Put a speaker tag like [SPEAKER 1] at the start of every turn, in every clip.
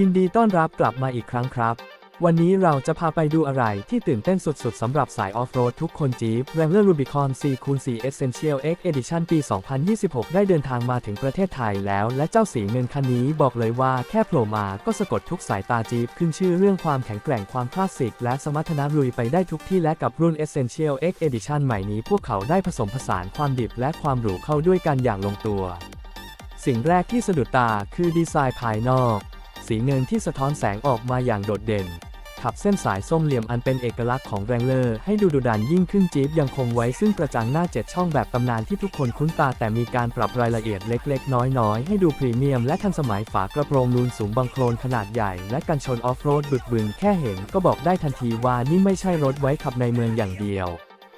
[SPEAKER 1] ยินดีต้อนรับกลับมาอีกครั้งครับ วันนี้เราจะพาไปดูอะไรที่ตื่นเต้นสุดๆสำหรับสายออฟโรดทุกคนจี๊ป Wrangler Rubicon C คูณ4 Essential X Edition ปี 2026 ได้เดินทางมาถึงประเทศไทยแล้ว และเจ้าสีเงินคันนี้บอกเลยว่าแค่โผล่มาก็สะกดทุกสายตาจี๊ปขึ้นชื่อเรื่องความแข็งแกร่งความคลาสสิก และสมรรถนะลุยไปได้ทุกที่และกับรุ่น Essential X Edition ใหม่นี้พวกเขาได้ผสมผสานความดิบและความหรูเข้าด้วยกันอย่างลงตัว สิ่งแรกที่สะดุดตาคือดีไซน์ภายนอก สีเงินที่สะท้อนแสงออกมาอย่างโดดเด่นขับเส้นสายส้มเหลี่ยมอันเป็นเอกลักษณ์ของแรงเลอร์ให้ดูดุดันยิ่งขึ้นจี๊ปยังคงไว้ซึ่งกระจังหน้าเจ็ดช่องแบบตำนานที่ทุกคนคุ้นตาแต่มีการปรับรายละเอียดเล็กๆ น้อยๆ ให้ดูพรีเมียมและทันสมัยฝากระโปรงนูนสูงบังโคลนขนาดใหญ่ และกันชนออฟโรดบึกบึนแค่เห็นก็บอกได้ทันทีว่านี่ไม่ใช่รถไว้ขับในเมืองอย่างเดียว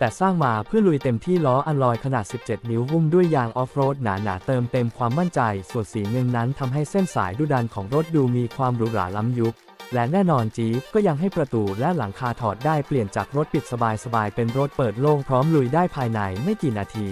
[SPEAKER 1] แต่สร้างมาเพื่อลุยเต็มที่ล้ออันลอยขนาด 17 นิ้วหุ้มด้วยยางออฟโรดหนาๆเติมเต็มความมั่นใจ ส่วนสีเงินนั้นทำให้เส้นสายดุดันของรถดูมีความหรูหราล้ำยุค และแน่นอนจี๊ปก็ยังให้ประตูและหลังคาถอดได้เปลี่ยนจากรถปิดสบายๆเป็นรถเปิดโล่งพร้อมลุยได้ภายในไม่กี่นาที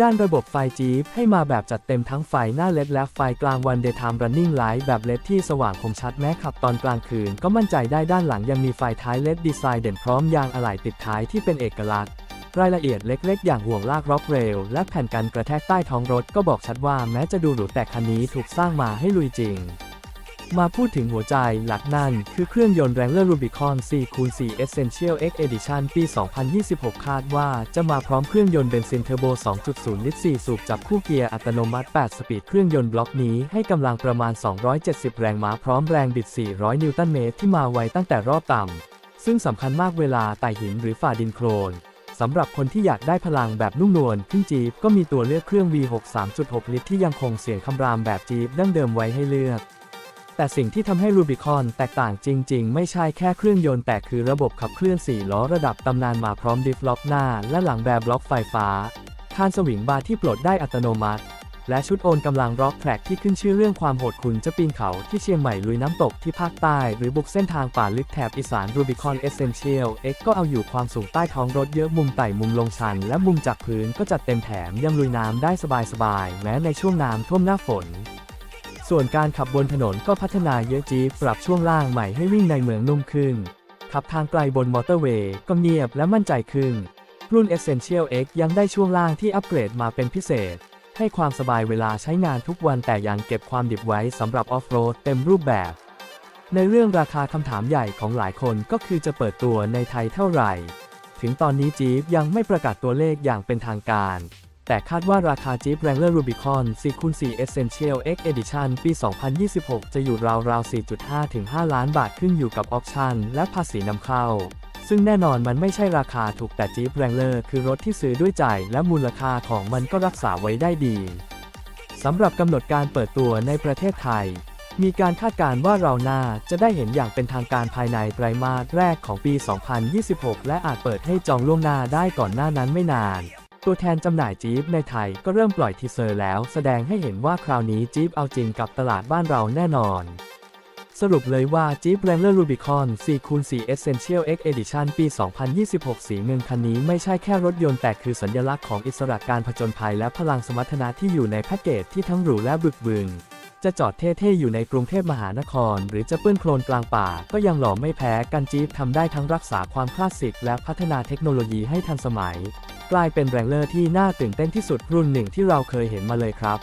[SPEAKER 1] ด้านระบบไฟจี๊ปให้มาแบบจัดเต็มทั้งไฟหน้าเลดและไฟกลางวัน Daytime Running Light แบบเลดที่สว่างคมชัดแม้ขับตอนกลางคืน ก็มั่นใจได้ด้านหลังยังมีไฟท้ายเลดดีไซน์เด่นพร้อมยางอะไหล่ติดท้ายที่เป็นเอกลักษณ์รายละเอียดเล็กๆ อย่างห่วงลากร็อกเรลและแผ่นกันกระแทกใต้ท้องรถก็บอกชัดว่าแม้จะดูหรูแต่คันนี้ถูกสร้างมาให้ลุยจริง มาพูดถึงหัวใจหลักนั่น คือเครื่องยนต์ Wrangler Rubicon 4คูณ4 Essential X Edition ปี 2026 คาดว่าจะมาพร้อมเครื่องยนต์เบนซินเทอร์โบ 2.0 ลิตร 4 สูบจับคู่เกียร์อัตโนมัติ 8 สปีด เครื่องยนต์บล็อกนี้ให้กำลังประมาณ 270 แรงม้าพร้อมแรงบิด 400 นิวตันเมตรที่มาไวตั้งแต่รอบต่ำ ซึ่งสำคัญมากเวลาไต่หินหรือฝ่าดินโคลนสำหรับคนที่อยากได้พลังแบบนุ่มนวลขึ้นจีบก็มีตัวเลือกเครื่อง V6 3.6 ลิตรที่ยังคงเสียงคำรามแบบจีบดั้งเดิมไว้ให้เลือก แต่สิ่งที่ทำให้ Rubicon แตกต่างจริง ๆ ไม่ใช่แค่เครื่องยนต์แต่คือระบบขับเคลื่อน 4 ล้อระดับตำนานมาพร้อมดิฟล็อกหน้า และหลังแบบล็อกไฟฟ้าคานสวิงบาร์ที่ปลดได้อัตโนมัติ และชุดโอนกำลังร็อกแทร็กที่ขึ้นชื่อเรื่องความโหดคุณจะปีนเขาที่เชียงใหม่ลุยน้ำตกที่ภาคใต้ หรือบุกเส้นทางป่าลึกแถบอีสาน Rubicon Essential X ก็เอาอยู่ความสูงใต้ท้องรถเยอะมุมไต่มุมลงชัน และมุมจากพื้นก็จัดเต็มแถมยังลุยน้ำได้สบายๆแม้ในช่วงน้ำท่วมหน้าฝน ส่วนการขับบนถนนก็พัฒนาเยอะจี๊ปปรับช่วงล่างใหม่ให้วิ่งในเมืองนุ่มขึ้น ขับทางไกลบนมอเตอร์เวย์ก็เงียบและมั่นใจขึ้น รุ่น Essential X ยังได้ช่วงล่างที่อัปเกรดมาเป็นพิเศษ ให้ความสบายเวลาใช้งานทุกวันแต่ยังเก็บความดิบไว้สำหรับออฟโรดเต็มรูปแบบ ในเรื่องราคาคำถามใหญ่ของหลายคนก็คือจะเปิดตัวในไทยเท่าไหร่ ถึงตอนนี้จี๊ปยังไม่ประกาศตัวเลขอย่างเป็นทางการ แต่คาดว่าราคาจี๊ป Wrangler Rubicon 4คูณ4 Essential X Edition ปี 2026 จะอยู่ราวๆ 4.5 ถึง 5 ล้านบาทขึ้นอยู่กับออปชันและภาษีนำเข้า ซึ่งแน่นอนมันไม่ใช่ราคาถูกแต่จี๊ป Wrangler คือรถที่ซื้อด้วยใจและมูลค่าของมันก็รักษาไว้ได้ดีสำหรับกำหนดการเปิดตัวในประเทศไทย มีการคาดการณ์ว่าเราน่าจะได้เห็นอย่างเป็นทางการภายในไตรมาสแรกของปี 2026 และอาจเปิดให้จองล่วงหน้าได้ก่อนหน้านั้นไม่นาน ตัวแทนจำหน่ายจี๊ปในไทยก็เริ่มปล่อยทีเซอร์แล้ว แสดงให้เห็นว่าคราวนี้จี๊ปเอาจริงกับตลาดบ้านเราแน่นอน สรุปเลยว่า Jeep Wrangler Rubicon 4คูณ4 Essential X Edition ปี 2026 สีเงินคันนี้ไม่ใช่แค่รถยนต์แต่คือสัญลักษณ์ของอิสระการผจญภัยและพลังสมรรถนะที่อยู่ในแพ็กเกจที่ทั้งหรูและบึกบึนจะจอดเท่ๆ อยู่ในกรุงเทพมหานคร หรือจะเปื้อนโคลนกลางป่า ก็ยังหล่อไม่แพ้กันจี๊ปทำได้ทั้งรักษาความคลาสสิกและพัฒนาเทคโนโลยีให้ทันสมัย กลายเป็นแรงเลอร์ที่น่าตื่นเต้นที่สุดรุ่นหนึ่งที่เราเคยเห็นมาเลยครับ